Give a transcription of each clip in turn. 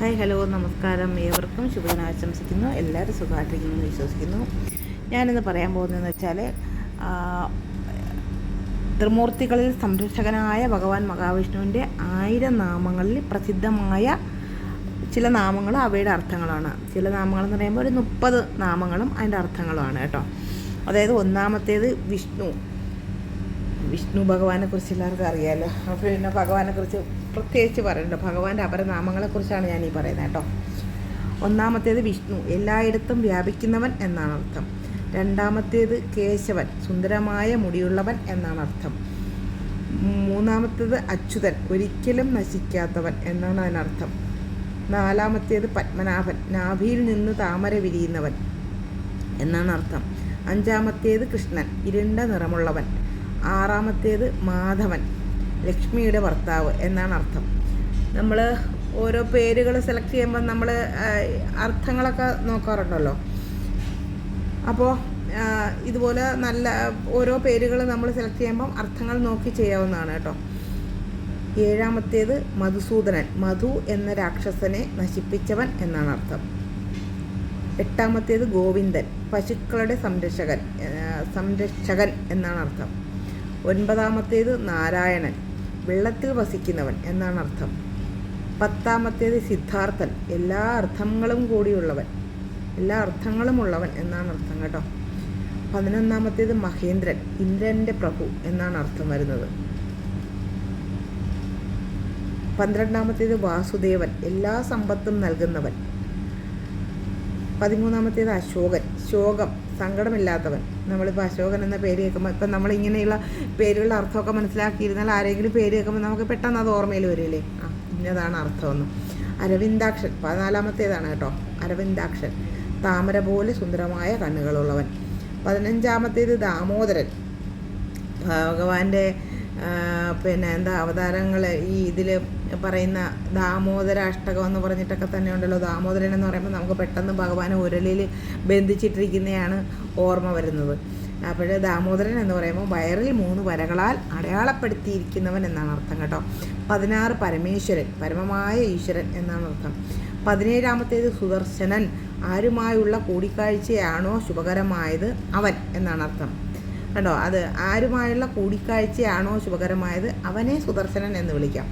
Hi hello നമസ്കാരം. ഏവർക്കും ശുഭദിനം ആശംസിക്കുന്നു. എല്ലാവരും സുഖമായിട്ടിരിക്കുന്നു വിശ്വസിക്കുന്നു. ഞാനിന്ന് പറയാൻ പോകുന്നതെന്ന് വെച്ചാൽ ത്രിമൂർത്തികളിൽ സംരക്ഷകനായ ഭഗവാൻ മഹാവിഷ്ണുവിന്റെ ആയിരം നാമങ്ങളിൽ പ്രസിദ്ധമായ ചില നാമങ്ങളും അവയുടെ അർത്ഥങ്ങളാണ്. ചില നാമങ്ങളെന്ന് പറയുമ്പോൾ ഒരു മുപ്പത് നാമങ്ങളും അതിന്റെ അർത്ഥങ്ങളുമാണ് കേട്ടോ. അതായത് ഒന്നാമത്തേത് വിഷ്ണു. വിഷ്ണു ഭഗവാനെ കുറിച്ച് എല്ലാവർക്കും അറിയാമല്ലോ അപ്പോൾ പിന്നെ ഭഗവാനെ കുറിച്ച് പ്രത്യേകിച്ച് പറയണ്ട. ഭഗവാന്റെ അപരനാമങ്ങളെക്കുറിച്ചാണ് ഞാൻ ഈ പറയുന്നത് കേട്ടോ. ഒന്നാമത്തേത് വിഷ്ണു. എല്ലായിടത്തും വ്യാപിക്കുന്നവൻ എന്നാണ് അർത്ഥം. രണ്ടാമത്തേത് കേശവൻ. സുന്ദരമായ മുടിയുള്ളവൻ എന്നാണ് അർത്ഥം. മൂന്നാമത്തേത് അച്യുതൻ. ഒരിക്കലും നശിക്കാത്തവൻ എന്നാണ് അതിനർത്ഥം. നാലാമത്തേത് പത്മനാഭൻ. നാഭിയിൽ നിന്ന് താമര വിരിയുന്നവൻ എന്നാണ് അർത്ഥം. അഞ്ചാമത്തേത് കൃഷ്ണൻ. ഇരുണ്ട നിറമുള്ളവൻ ആറാമത്തേത് മാധവൻ ലക്ഷ്മിയുടെ ഭർത്താവ് എന്നാണ് അർത്ഥം. നമ്മൾ ഓരോ പേരുകൾ സെലക്ട് ചെയ്യുമ്പോൾ നമ്മൾ അർത്ഥങ്ങളൊക്കെ നോക്കാറുണ്ടല്ലോ. അപ്പോൾ ഇതുപോലെ നല്ല ഓരോ പേരുകൾ നമ്മൾ സെലക്ട് ചെയ്യുമ്പം അർത്ഥങ്ങൾ നോക്കി ചെയ്യാവുന്നതാണ് കേട്ടോ. ഏഴാമത്തേത് മധുസൂദനൻ മധു എന്ന രാക്ഷസനെ നശിപ്പിച്ചവൻ എന്നാണ് അർത്ഥം. എട്ടാമത്തേത് ഗോവിന്ദൻ പശുക്കളുടെ സംരക്ഷകൻ സംരക്ഷകൻ എന്നാണ് അർത്ഥം. ഒൻപതാമത്തേത് നാരായണൻ വെള്ളത്തിൽ വസിക്കുന്നവൻ എന്നാണ് അർത്ഥം. പത്താമത്തേത് സിദ്ധാർത്ഥൻ എല്ലാ അർത്ഥങ്ങളും കൂടിയുള്ളവൻ എല്ലാ അർത്ഥങ്ങളും ഉള്ളവൻ എന്നാണ് അർത്ഥം കേട്ടോ. പതിനൊന്നാമത്തേത് മഹേന്ദ്രൻ ഇന്ദ്രന്റെ പ്രഭു എന്നാണ് അർത്ഥം വരുന്നത്. പന്ത്രണ്ടാമത്തേത് വാസുദേവൻ എല്ലാ സമ്പത്തും നൽകുന്നവൻ. പതിമൂന്നാമത്തേത് അശോകൻ ശോകം സങ്കടമില്ലാത്തവൻ. നമ്മളിപ്പോൾ അശോകൻ എന്ന പേര് കേൾക്കുമ്പോൾ ഇപ്പം നമ്മളിങ്ങനെയുള്ള പേരുകളുടെ അർത്ഥമൊക്കെ മനസ്സിലാക്കിയിരുന്നാൽ ആരെങ്കിലും പേര് കേൾക്കുമ്പോൾ നമുക്ക് പെട്ടെന്ന് അത് ഓർമ്മയിൽ വരില്ലേ? ആ ഇന്നതാണ് അർത്ഥമെന്ന്. അരവിന്ദാക്ഷൻ പതിനാലാമത്തേതാണ് കേട്ടോ. അരവിന്ദാക്ഷൻ താമര പോലെ സുന്ദരമായ കണ്ണുകളുള്ളവൻ. പതിനഞ്ചാമത്തേത് ദാമോദരൻ. ഭഗവാന്റെ പിന്നെ എന്താ അവതാരങ്ങൾ ഈ ഇതിൽ പറയുന്ന ദാമോദര അഷ്ടകം എന്ന് പറഞ്ഞിട്ടൊക്കെ തന്നെ ഉണ്ടല്ലോ. ദാമോദരൻ എന്ന് പറയുമ്പോൾ നമുക്ക് പെട്ടെന്ന് ഭഗവാൻ ഉരലിൽ ബന്ധിച്ചിട്ടിരിക്കുന്നതാണ് ഓർമ്മ വരുന്നത്. അപ്പോൾ ദാമോദരൻ എന്ന് പറയുമ്പോൾ വയറിൽ മൂന്ന് വരകളാൽ അടയാളപ്പെടുത്തിയിരിക്കുന്നവൻ എന്നാണ് അർത്ഥം കേട്ടോ. പതിനാറ് പരമേശ്വരൻ പരമമായ ഈശ്വരൻ എന്നാണ് അർത്ഥം. പതിനേഴാമത്തേത് സുദർശനൻ. ആരുമായുള്ള കൂടിക്കാഴ്ചയാണോ ശുഭകരമായത്? അവൻ എന്നാണ് അർത്ഥം. കണ്ടോ? അത് ആരുമായുള്ള കൂടിക്കാഴ്ചയാണോ ശുഭകരമായത്? അവനെ സുദർശനൻ എന്ന് വിളിക്കാം.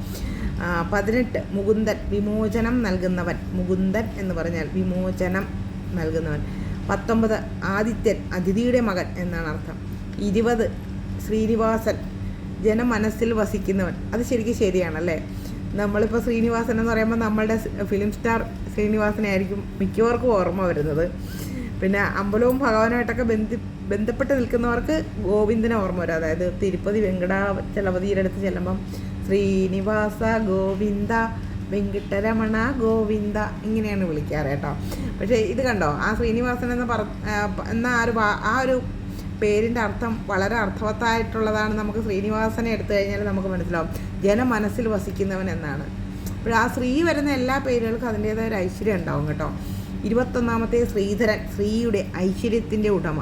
പതിനെട്ട് മുകുന്ദൻ വിമോചനം നൽകുന്നവൻ. മുകുന്ദൻ എന്ന് പറഞ്ഞാൽ വിമോചനം നൽകുന്നവൻ. പത്തൊമ്പത് ആദിത്യൻ അതിഥിയുടെ മകൻ എന്നാണ് അർത്ഥം. ഇരുപത് ശ്രീനിവാസൻ ജനമനസ്സിൽ വസിക്കുന്നവൻ. അത് ശരിക്കും ശരിയാണല്ലേ? നമ്മളിപ്പോൾ ശ്രീനിവാസൻ എന്ന് പറയുമ്പോൾ നമ്മളുടെ ഫിലിം സ്റ്റാർ ശ്രീനിവാസനെ ആയിരിക്കും മിക്കവർക്കും ഓർമ്മ വരുന്നത്. പിന്നെ അമ്പലവും ഭഗവാനുമായിട്ടൊക്കെ ബന്ധി ബന്ധപ്പെട്ട് നിൽക്കുന്നവർക്ക് ഗോവിന്ദനെ ഓർമ്മ വരും. അതായത് തിരുപ്പതി വെങ്കടാചലപതിയുടെ അടുത്ത് ചെല്ലുമ്പം ശ്രീനിവാസ ഗോവിന്ദ വെങ്കിട്ടരമണ ഗോവിന്ദ ഇങ്ങനെയാണ് വിളിക്കാറ് കേട്ടോ. പക്ഷേ ഇത് കണ്ടോ? ആ ശ്രീനിവാസൻ എന്ന് പറ എന്ന ആ ഒരു ആ ഒരു പേരിന്റെ അർത്ഥം വളരെ അർത്ഥവത്തായിട്ടുള്ളതാണ് നമുക്ക് ശ്രീനിവാസനെ എടുത്തു കഴിഞ്ഞാൽ നമുക്ക് മനസ്സിലാവും. ജനമനസ്സിൽ വസിക്കുന്നവൻ എന്നാണ്. അപ്പോൾ ആ ശ്രീ വരുന്ന എല്ലാ പേരുകൾക്കും അതിന്റേതായ ഒരു ഐശ്വര്യം ഉണ്ടാവും കേട്ടോ. ഇരുപത്തൊന്നാമത്തെ ശ്രീധരൻ ശ്രീയുടെ ഐശ്വര്യത്തിന്റെ ഉടമ.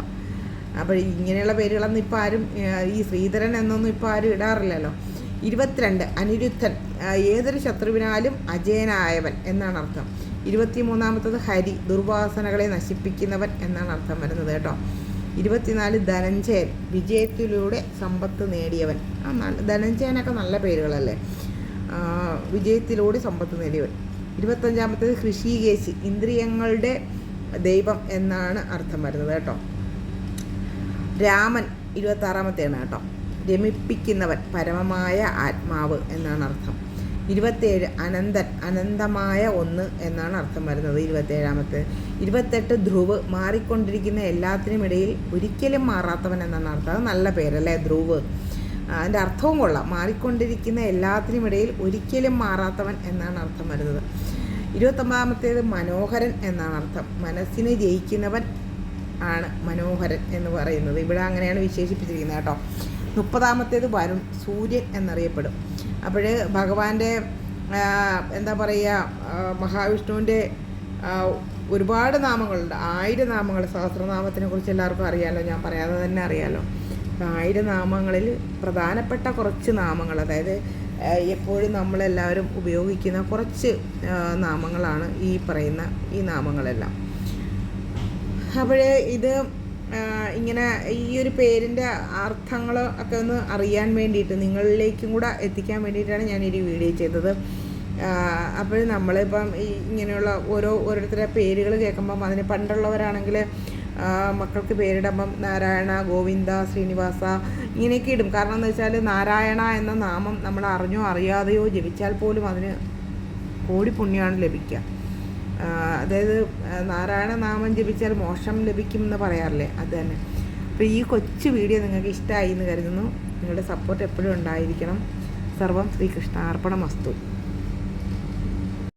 അപ്പോൾ ഇങ്ങനെയുള്ള പേരുകളൊന്നും ഇപ്പോൾ ആരും ഈ ശ്രീധരൻ എന്നൊന്നും ഇപ്പോൾ ആരും ഇടാറില്ലല്ലോ. ഇരുപത്തിരണ്ട് അനിരുദ്ധൻ ഏതൊരു ശത്രുവിനാലും അജയനായവൻ എന്നാണ് അർത്ഥം. ഇരുപത്തി മൂന്നാമത്തത് ഹരി ദുർവാസനകളെ നശിപ്പിക്കുന്നവൻ എന്നാണ് അർത്ഥം വരുന്നത് കേട്ടോ. ഇരുപത്തിനാല് ധനഞ്ജയൻ വിജയത്തിലൂടെ സമ്പത്ത് നേടിയവൻ. ധനഞ്ജയനൊക്കെ നല്ല പേരുകളല്ലേ? വിജയത്തിലൂടെ സമ്പത്ത് നേടിയവൻ. ഇരുപത്തഞ്ചാമത്തേത് ഹൃഷികേശി ഇന്ദ്രിയങ്ങളുടെ ദൈവം എന്നാണ് അർത്ഥം വരുന്നത് കേട്ടോ. രാമൻ ഇരുപത്താറാമത്തെയാണ് കേട്ടോ. രമിപ്പിക്കുന്നവൻ പരമമായ ആത്മാവ് എന്നാണ് അർത്ഥം. ഇരുപത്തേഴ് അനന്തൻ അനന്തമായ ഒന്ന് എന്നാണ് അർത്ഥം വരുന്നത് ഇരുപത്തേഴാമത്തെ. ഇരുപത്തെട്ട് ധ്രുവ് മാറിക്കൊണ്ടിരിക്കുന്ന എല്ലാത്തിനും ഇടയിൽ ഒരിക്കലും മാറാത്തവൻ എന്നാണ് അർത്ഥം. അത് നല്ല പേരല്ലേ ധ്രുവ്. അതിന്റെ അർത്ഥവും കൊള്ളാം. മാറിക്കൊണ്ടിരിക്കുന്ന എല്ലാത്തിനും ഇടയിൽ ഒരിക്കലും മാറാത്തവൻ എന്നാണ് അർത്ഥം വരുന്നത്. ഇരുപത്തൊമ്പതാമത്തേത് മനോഹരൻ എന്നാണ് അർത്ഥം. മനസ്സിനെ ജയിക്കുന്നവൻ ആണ് മനോഹരൻ എന്ന് പറയുന്നത്. ഇവിടെ അങ്ങനെയാണ് വിശേഷിപ്പിച്ചിരിക്കുന്നത് കേട്ടോ. മുപ്പതാമത്തേത് വരുൺ സൂര്യൻ എന്നറിയപ്പെടും. അപ്പോൾ ഭഗവാന്റെ എന്താ പറയുക മഹാവിഷ്ണുവിന്റെ ഒരുപാട് നാമങ്ങളുണ്ട്. ആയിരം നാമങ്ങൾ. സഹസ്രനാമത്തിനെ കുറിച്ച് എല്ലാവർക്കും അറിയാമല്ലോ ഞാൻ പറയാതെ തന്നെ അറിയാമല്ലോ ആയിരം നാമങ്ങളിൽ പ്രധാനപ്പെട്ട കുറച്ച് നാമങ്ങൾ അതായത് എപ്പോഴും നമ്മളെല്ലാവരും ഉപയോഗിക്കുന്ന കുറച്ച് നാമങ്ങളാണ് ഈ പറയുന്ന ഈ നാമങ്ങളെല്ലാം. അപ്പോഴേ ഇത് ഇങ്ങനെ ഈ ഒരു പേരിന്റെ അർത്ഥങ്ങൾ ഒക്കെ ഒന്ന് അറിയാൻ വേണ്ടിയിട്ട് നിങ്ങളിലേക്കും കൂടെ എത്തിക്കാൻ വേണ്ടിയിട്ടാണ് ഞാൻ ഈ വീഡിയോ ചെയ്തത്. അപ്പോൾ നമ്മളിപ്പം ഈ ഇങ്ങനെയുള്ള ഓരോ ഓരോരുത്തരുടെ പേരുകൾ കേൾക്കുമ്പം അതിന് പണ്ടുള്ളവരാണെങ്കിൽ മക്കൾക്ക് പേരിടുമ്പം നാരായണ ഗോവിന്ദ ശ്രീനിവാസ ഇങ്ങനെയൊക്കെ ഇടും. കാരണം എന്ന് വെച്ചാൽ നാരായണ എന്ന നാമം നമ്മൾ അറിഞ്ഞോ അറിയാതെയോ ജപിച്ചാൽ പോലും അതിന് കോടി പുണ്യമാണ് ലഭിക്കുക. അതായത് നാരായണ നാമം ജപിച്ചാൽ മോക്ഷം ലഭിക്കും എന്ന് പറയാറില്ലേ? അത് തന്നെ. അപ്പോൾ ഈ കൊച്ചു വീഡിയോ നിങ്ങൾക്ക് ഇഷ്ടമായി എന്ന് കരുതുന്നു. നിങ്ങളുടെ സപ്പോർട്ട് എപ്പോഴും ഉണ്ടായിരിക്കണം. സർവം ശ്രീകൃഷ്ണ അർപ്പണമസ്തു